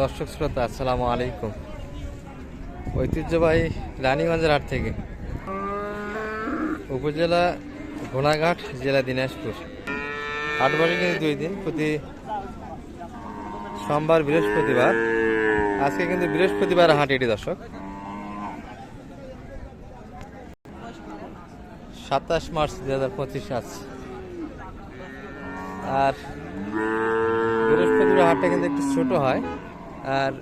দর্শক শ্রোতা, আসসালামু আলাইকুম। ঐতিহ্যবাহী রানীগঞ্জের হাট থেকে উপজেলা ঘোড়াঘাট, জেলা দিনাজপুর। হাট বসে কিন্তু দুই দিন, প্রতি সোমবার বৃহস্পতিবার। আজকে কিন্তু বৃহস্পতিবার হাট এটি, দর্শক। সাতাশ মার্চ দু হাজার পঁচিশ আজ। আর বৃহস্পতিবার হাটটা কিন্তু একটু ছোট হয়। আর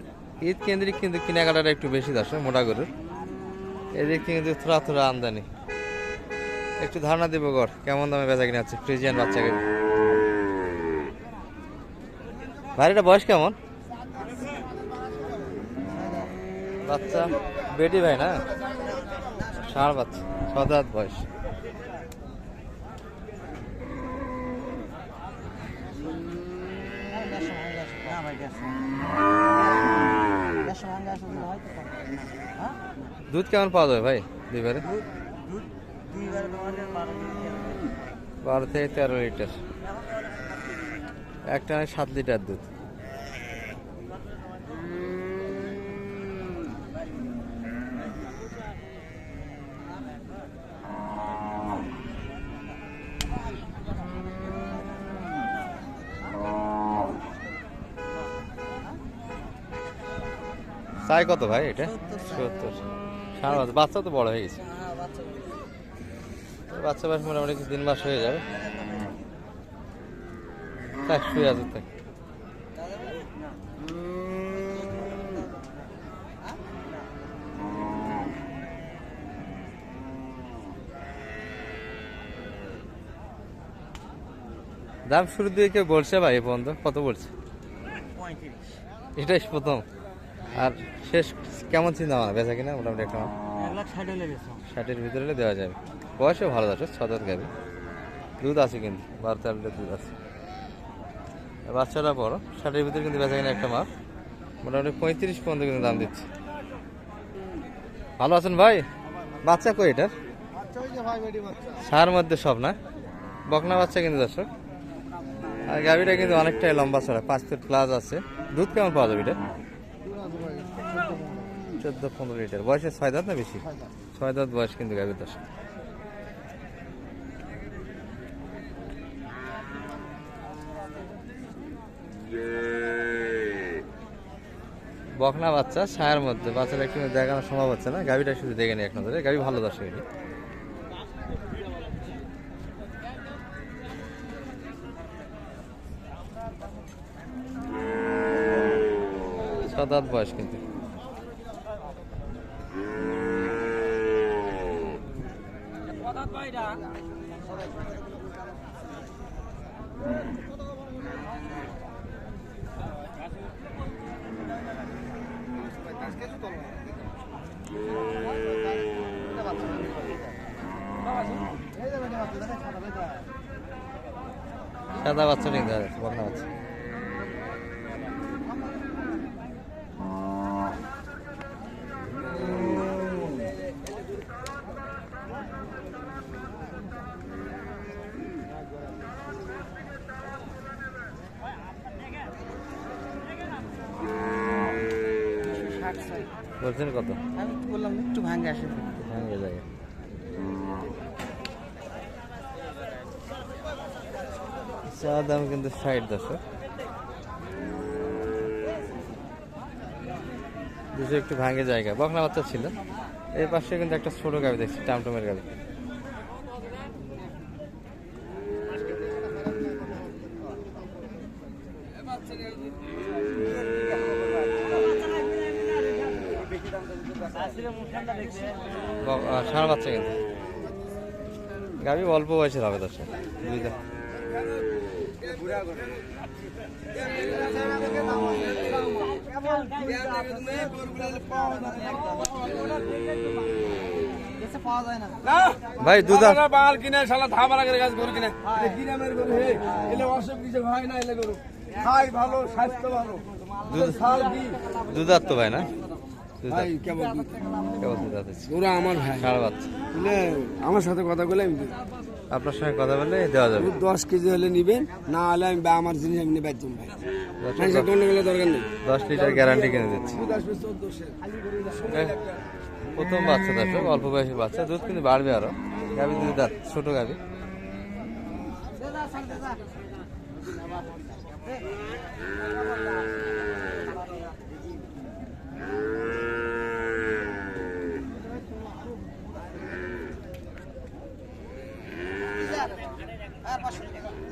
ঈদ কেন্দ্রিক কিন্তু কেনাকাটাটা একটু বেশি দর্শক, মোটা গরুর। এদিক থেকে কিন্তু থোড়া থোড়া আমদানি। একটু ধারণা দেবো গড়, কেমন দামে বেচা কিনে আছে ফ্রিজিয়ান বাচ্চাকে? ভাইটা বয়স কেমন? বাচ্চা, বেটি ভাই না? ষাঁড় বাচ্চা ছয় বয়স। দুধ কেমন পাওয়া যাবে ভাই দুইবারে? বারো থেকে তেরো লিটার। একটা সাত লিটার দুধ। চাই কত ভাই এটা? সত্তর। সাড়ে বাচ্চা বাচ্চা তো বড় হয়ে গেছে। বাচ্চা বয়স মোটামুটি তিন মাস হয়ে যাবে। থাক শুয়ে আছে থাক দাম শুরু দিয়ে কেউ বলছে ভাই পর্যন্ত? কত বলছে? এটাই প্রথম। আর শেষ কেমন চিন্তা ভাবনা? বেচা কিনা? মোটামুটি একটা ষাটের ভিতরে দেওয়া যাবে। বয়সও ভালো আছে ছ দাঁত গাবি। দুধ আছে কিন্তু বারো তেরো দুধ আছে। বাচ্চাটা বড় ষাটের ভিতরে কিন্তু বেচা কিনা একটা মাপ। মোটামুটি পঁয়ত্রিশ পর্যন্ত কিন্তু দাম দিচ্ছে। ভালো আছেন ভাই? বাচ্চা কই এটার? সার মধ্যে সব না? বকনা বাচ্চা কিন্তু দর্শক। আর গাভিটা কিন্তু অনেকটাই লম্বা ছড়া পাঁচ ফুট প্লাস আছে। দুধ কেমন পাওয়া যাবে এটা? চোদ্দ পনেরো লিটার। বয়সে ছয় দাঁত না বেশি? ছয় দাঁত। বয়স কিন্তু গাভীর দশ। বকনা বাচ্চা ছায়ার মধ্যে। বাচ্চাটা একটু দেখানো সম্ভব হচ্ছে না। গাভিটা শুধু দেখে নি এক নজরে। গাভি ভালো দর্শক এটি ছ দাঁত বয়স কিন্তু। সাদা বাচ্চা নিয়ে দেখা যাচ্ছে বকনা বাচ্চা বলছেন কত? আমি বললাম একটু ভাঙে আসে ভাঙে যায়। চা দাম কিন্তু ষাট দশক দুশো একটু ভাঙে জায়গা। বকনা বাচ্চা ছিল। এর পাশে কিন্তু একটা ছোট গাড়ি দেখছি টামটমের গাবি ষাঁড় বাচ্চা কিন্তু গাবি অল্প বয়সের হবে দর্শক যায় না ভাই দুধ কিনে শালা ধামারা করে গাছ গরু কিনে। গরু হে এলে অসুখ কিছু হয় না এলে গরু। খাই ভালো স্বাস্থ্য ভালো। দুধ কি দুধ আর তো ভাই না? ওরা আমার ভাই। বাচ্চা আমার সাথে কথা বলে আমি আপনার সঙ্গে কথা বললে দেওয়া যাবে। দশ কেজি হলে নিবেন না হলে আমি বা আমার জিনিস আমি ভাই। দরকার নেই। দশ লিটার গ্যারান্টি কিনে দিচ্ছি। দুধ প্রথম বাচ্চা দর্শক অল্প বয়সী বাচ্চা। দুধ কিন্তু বাড়বে আরও। গাভি দুধ দাঁত ছোট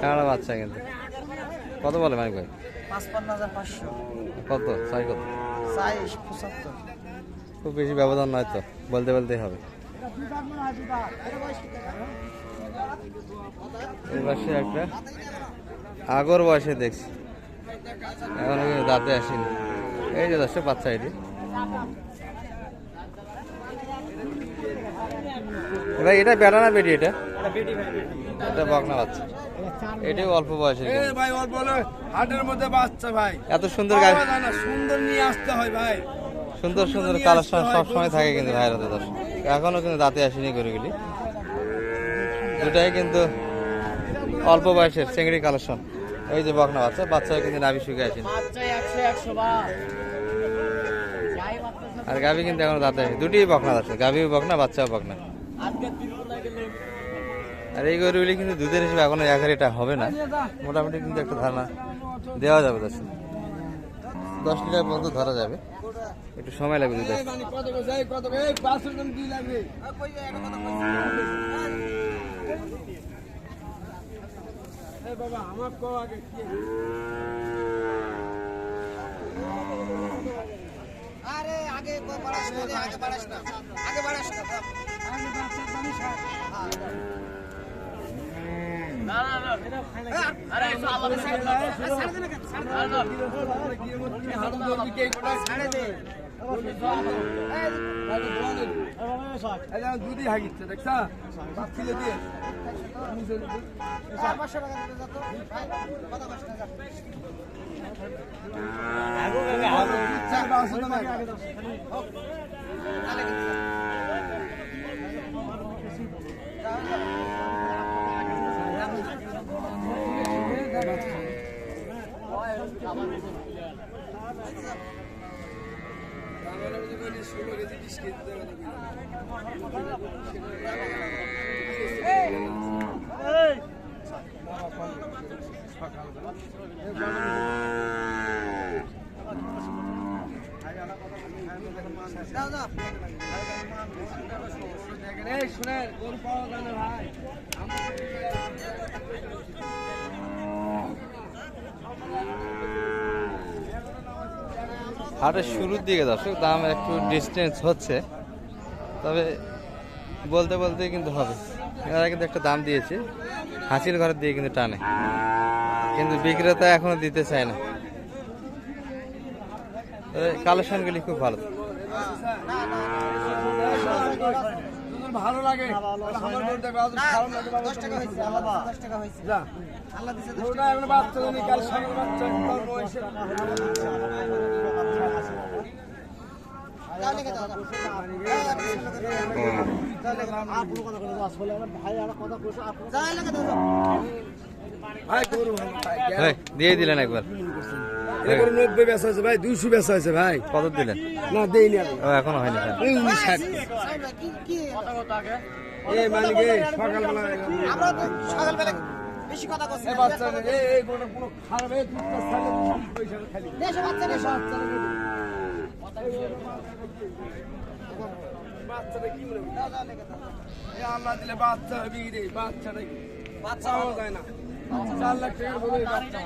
কানাডা বাচ্চা কিন্তু। কত বলে মাইক ভাই কত কত? চাই পঁচাত্তর খুব বেশি ব্যবধান নয় তো, বলতে বলতেই হবে। এই পাশে একটা আগর বয়সে দেখছি। এখন দাঁতে আসেনি। এই যে দশটা বাচ্চা এটি। এ ভাই, এটা বেটা না বেটি এটা? এটা বকনা বাচ্চা। এটাও অল্প বয়সের ভাই অল্প হাটের মধ্যে বাচ্চা ভাই। এত সুন্দর গাড়ি। সুন্দর নিয়ে আসতে হয় ভাই। সুন্দর সুন্দর কালেকশন সবসময় থাকে কিন্তু ভাইয়ের হাতে দর্শক। এখনও কিন্তু দাঁতে আসেনি গরুগুলি। দুটাই কিন্তু অল্প বয়সের চেংড়ি কালেকশন। এই যে বকনা বাচ্চা বাচ্চা কিন্তু নাভি শুকে আসেনি। আর গাভি কিন্তু এখনও দাঁতে আসেনি। দুটি বকনা আছে গাভিও বকনা বাচ্চাও বকনা। আর এই গরুগুলি কিন্তু দুধের হিসেবে এখনও এক এটা হবে না। মোটামুটি কিন্তু একটা ধারণা দেওয়া যাবে দশ দশ লিটার পর্যন্ত ধরা যাবে। একটু সময় লাগবে দুধ মানে বাবা আমার কো আরে বাড়াস না। আগে বাড়াস না। আগে বাড়াস না। হাড় ধরবি কে কোথায় ছাড়ে দে দুধই হাগিচ্ছে দেখছা ছিলে দাও এই শুনেন গরু পাওয়া যায় না ভাই হাটের শুরুর দিকে দর্শক, দাম একটু ডিস্টেন্স হচ্ছে। তবে বলতে বলতে কিন্তু হবে। এরা কিন্তু একটা দাম দিয়েছে। হাসির ঘরের দিয়ে কিন্তু টানে। কিন্তু বিক্রেতা এখনও দিতে চায় না। কালেকশনগুলি খুব ভালো। ভালো লাগে। আমার গরু খারাপ লাগে বাবা দশ টাকা হয়েছে আল্লাহ দিছে টাকা হয়েছে। যা। আল্লাহ দিছে দশ গরুটা এখন বাচ্চা জানি কাল সকাল বাচ্চা তার বয়সে। টাকা লিখে দাও দাও যা লিখে দাও দাও ভাই ভাই দিয়ে দিলেন একবার। নব্বই বেচা হয়েছে ভাই দুইশো বেচা হয়েছে ভাই। কত দিলেন? না এখনও হয়নি উনিশ ষাট কি কি মালিক সকালবেলা সকালবেলা বেশি কথা করছি এই বাচ্চা এই এই গরুটা পুরো খারাপ এই দুধটা ছাড়লে পয়সা খালি। দেশে বাচ্চা দেশে বাচ্চাটা কি মনে এই আল্লাহ দিলে বাচ্চা হবে রে বাচ্চাটা বাচ্চা পাওয়া যায় না। চার লাখ টাকার বলে বাচ্চা।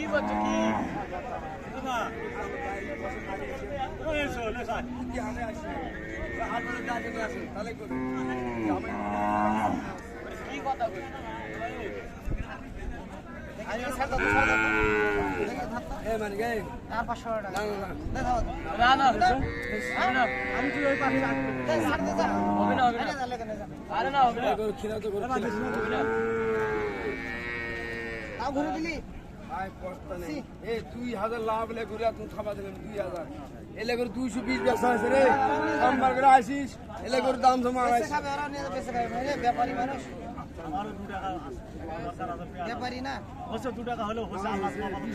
কি বাচ্চা কি আরে ছাড় দাও ছাড় দাও দেখে ধাপ দাও। এ মানে গে আর 500 টাকা না হ্যাঁ? হবে না খিলা তো করে দিলি দুই হাজার লাভ লে ঘুরে তুমি খাবা দিলেন দুই হাজার এলে করে দুইশো বিশ ব্যবসা আছে রে করে আসিস এলে করে দাম জমা ব্যাপারী মানুষ ব্যাপারী না করে করে করতে হবে।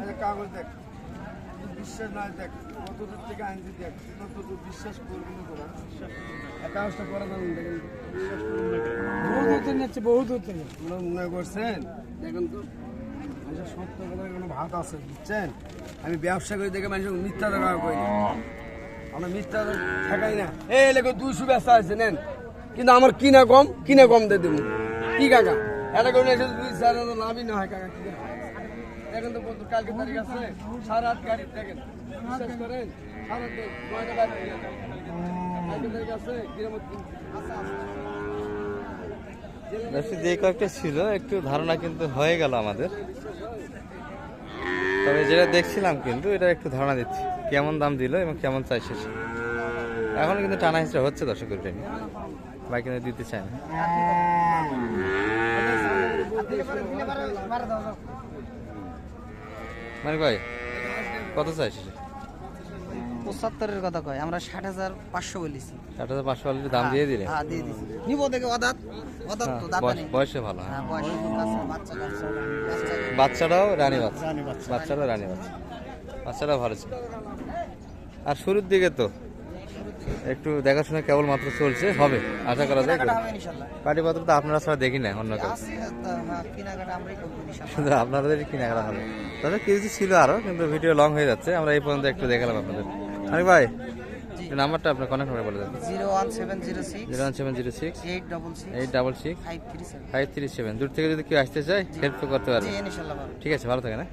আরে কাগজ দেখ বিশ্বাস না দেখ থেকে বিশ্বাস করবি না। তোরা করে দেন দেখেন। থেকে মনে করছেন? দেখেন তো সত্য ভাত আছে, বুঝছেন? আমি ব্যবসা করি দেখে মানুষের মিথ্যা দেখা করি আমরা মিথ্যা ঠেকাই না। এই লেগে দুইশো ব্যবসা আছে, নেন। কিন্তু আমার কিনা কম কিনা কম দিয়ে দেবো। কি কাকা? এটা করে দুই চার লাভই না হয়, কাকা, কি? দেখেন তো বন্ধু কালকে তারিখ আছে। সারা আট গাড়ি দেখেন। বিশ্বাস করেন সারা গাড়ি, নয়টা গাড়ি কালকে তারিখ আছে কিরমত যে কয়েকটা ছিল একটু ধারণা কিন্তু হয়ে গেল আমাদের। তবে যেটা দেখছিলাম কিন্তু এটা একটু ধারণা দিচ্ছি। কেমন দাম দিল এবং কেমন চাইছে সে। এখনও কিন্তু টানা হিসেবে হচ্ছে দর্শক এটা নিয়ে ভাই কিন্তু দিতে চায় না আর দিলে পরে দিলে পরে মারা দাও দাও। মানে ভাই কত চাই পঁচাত্তরের কথা কয় আমরা ষাট হাজার পাঁচশো বলেছি। ষাট হাজার পাঁচশো দাম দিয়ে দিলে? হ্যাঁ দিয়ে দিছি। নিবো দেখে অদাত অদাত তো হ্যাঁ, বয়স- বয়সে ভালো হ্যাঁ। হ্যাঁ বয়স বাচ্চা বাচ্চাটাও রানী বাচ্চা। বাচ্চাটাও রানী বাচ্চা। বাচ্চাটাও ভালো ছিল। আর শুরুর দিকে তো? একটু দেখাশোনা কেবল মাত্র চলছে হবে আশা করা যায়। পাটি পত্র তো আপনারা ছাড়া দেখি না অন্য কেউ। হ্যাঁ ইনশাল্লাহ। শুধু আপনাদের কেনাকাটা হবে। তবে কিছু ছিল আরও কিন্তু ভিডিও লং হয়ে যাচ্ছে আমরা এই পর্যন্ত একটু দেখালাম আপনাদের। আমি ভাই নাম্বারটা আপনার বলে দেন। Zero one seven zero six zero one seven zero six eight double six eight double six five three seven. Five three seven. দূর থেকে যদি কেউ আসতে চায় হেল্প করতে পারবে। ঠিক আছে ভালো থাকে না